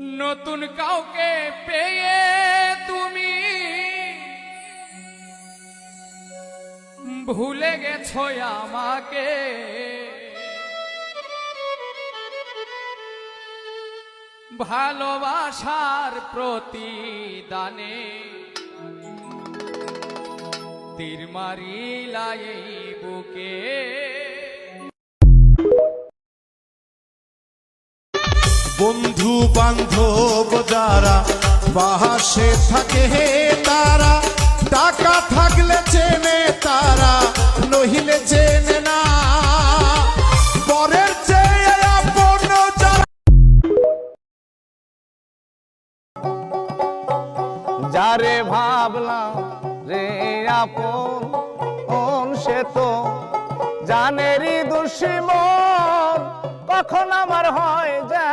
নতুন কাউকে পেয়ে তুমি ভুলে গেছ আমাকে। ভালোবাসার প্রতিদানে তীর মারিলাই বুকে। বন্ধু বান্ধব যারা পাশে থাকে হে তারা, টাকা থাকলে চেনে তারা, নহিলে চেনে না। যারে ভাবলাম রে আপন সে তো জানেরই দুশ্মন কখন আমার হয় যা